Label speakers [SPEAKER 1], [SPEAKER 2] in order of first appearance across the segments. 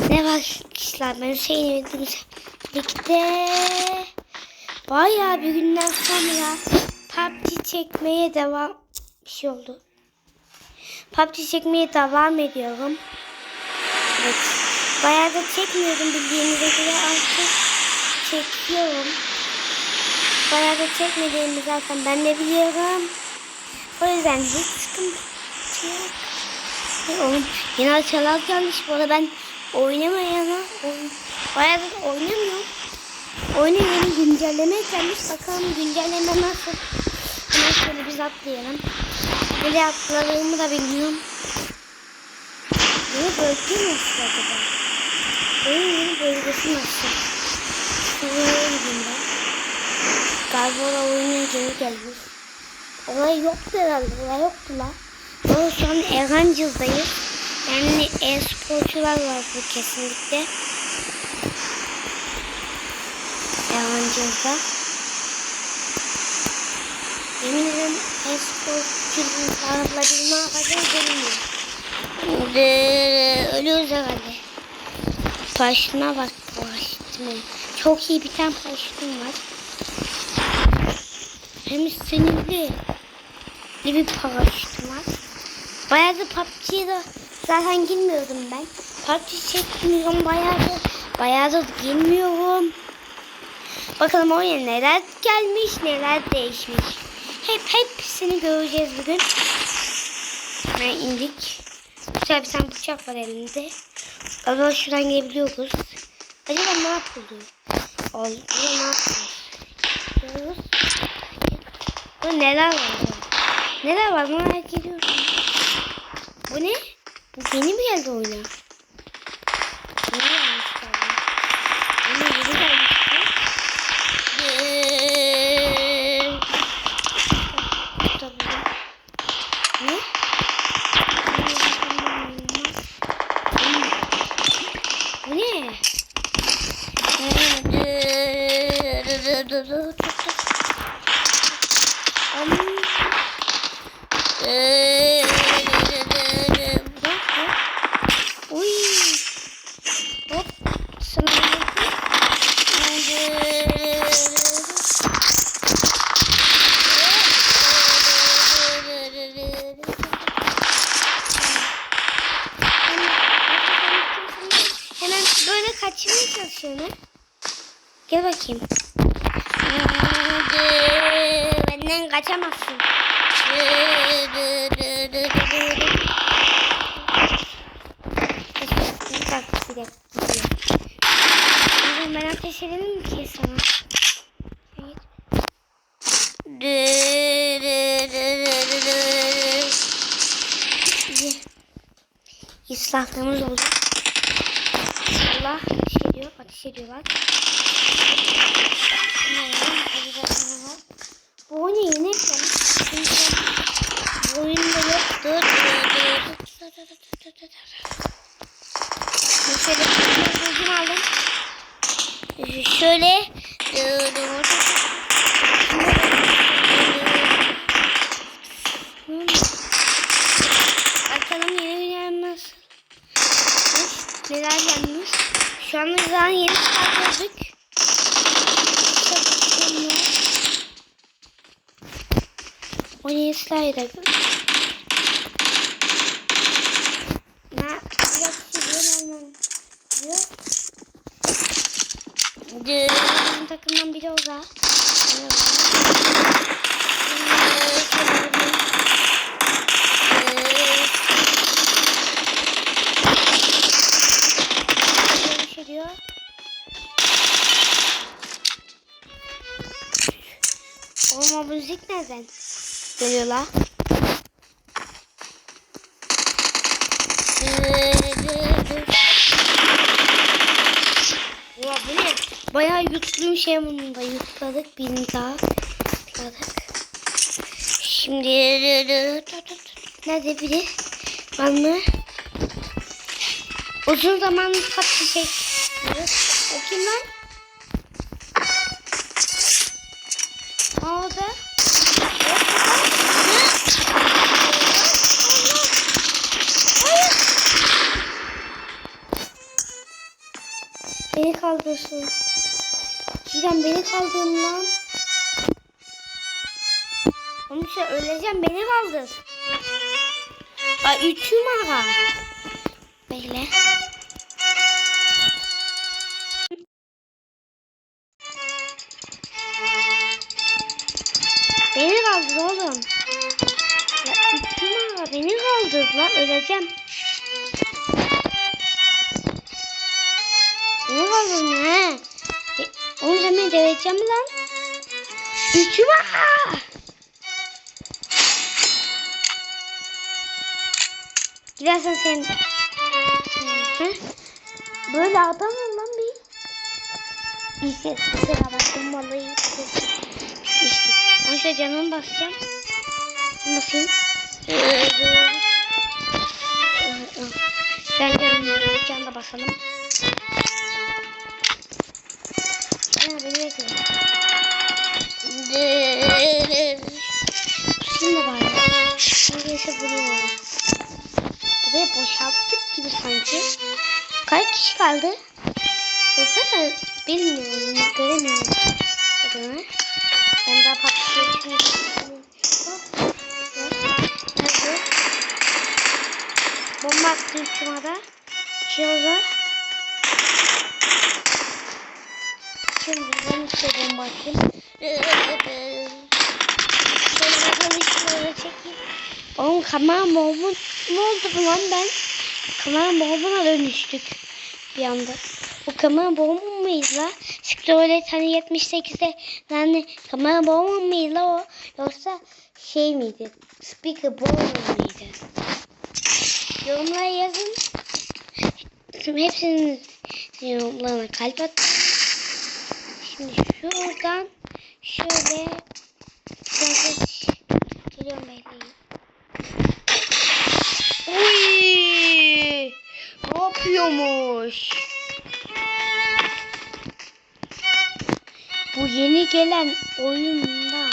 [SPEAKER 1] Ne var arkadaşlar ben Hüseyin'le birlikte bayağı bir günden sonra PUBG çekmeye devam bir şey oldu. PUBG çekmeye devam ediyorum. Evet. Bayağı da çekmiyordum bildiğinize göre artık çekiyorum. Bayağı da çekmediğimi zaten ben de biliyorum. O yüzden hiç sıkıntı yok. Oğlum yine açalar gelmiş bu arada ben oynamayana oyun, bayağı da oynamıyorum. Yeni güncelleme eklenmiş. Bakalım güncelleme nasıl. Hemen şöyle biz atlayalım. Böyle atladığımı da bilmiyorum. Yeni bölge nasıl acaba? Oyun yeni bölgesi nasıl? Şuraya gideyim ben. Galiba oraya oyuna geri gelmiş. Olay yoktu herhalde. Olay yoktu la. Ama şu an Erancıl'dayız. Yani e-sporcular var bu kesinlikle. Erancıl'da. Yemin ederim e-sporcunun tanıtlarını yapacağım görünmüyor. Ölüyoruz herhalde. Paraşütüne bak paraşütüme. Çok iyi bir tane paraşütüm var. Hem sinirli. Bir paraşütüm var. Bayağı da PUBG'ye de zaten girmiyordum ben. PUBG çekmiyorum bayağı da. Bayağı da girmiyorum. Bakalım oyuna neler gelmiş neler değişmiş. Hep hepsini göreceğiz bugün. Ben indik. Güzel bir tane bıçak var elinde. Acaba şuradan gelebiliyoruz. Acaba ne yapılıyor? Oldu ne yapıyoruz? Bu neler var? Neler var merak ediyorum. Bu ne? Bu yeni mi geldi oyuna? Yeni gelmiş galiba. Yeni yeni gelmiş bu. Eee, Tabii. Ne? Bu ne? Am- Eee, bak, bak. Uy. Hop. Sana Hemen böyle kaçmaya çalışıyorum. Gel bakayım. Benden kaçamazsın. Ben ateş edemem ki sana. Evet. İslahlarımız oldu. Allah ediyor, ateş ediyorlar. Bu oyunu yeni eklemiş. Bu oyunda yoktu. Şöyle bir aldım. Şöyle Bakalım yeni bir nasıl? Neler gelmiş? Şu an biz daha yeni çıkartıyorduk. O yeni slider. Ne? Biraz çiziyorum hemen. Takımdan biri o da. O müzik nereden geliyor la? Ulan bu ne? Bayağı yüklü bir şey bunu da yutladık. Birini daha yutladık. Şimdi nerede biri? Var mı? Uzun zaman şey. O kim lan? Kaldırsın. Çiğdem beni kaldırın lan. Oğlum öleceğim beni kaldır. Ay üç numara. Bekle. Beni kaldır oğlum. Ya üç numara beni kaldır lan öleceğim. Beni devireceğim lan. Üç numara. Gidersen sen. Hı? Böyle adam ol lan bir. İşte sıra bastım vallahi. İşte. Ben şöyle canımı basacağım. Basayım. Ben canımı can da basalım. Beni bekle. Da bari. Neyse vurayım onu. Burayı boşalttık gibi sanki. Kaç kişi kaldı? Baksana bilmiyorum, göremiyorum. Adını. Ben daha. Nerede? Bomba attım şuna Şurada. Şimdi ben bomba atayım. Şöyle bir şöyle çekeyim. Oğlum kamera bombun ne oldu lan ben? Kamera bombuna dönüştük bir anda. O kamera bombu muydu la? Scrollet hani 78'de yani kamera bombu muydu la o? Yoksa şey miydi? Speaker bombu muydu? Yorumlara yazın. Hepsinin yorumlarına kalp at. Şimdi şuradan şöyle Geç. Geliyorum bekleyin. Uy! Ne yapıyormuş? Bu yeni gelen oyunda.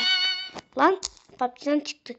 [SPEAKER 1] Lan PUBG'den çıktık.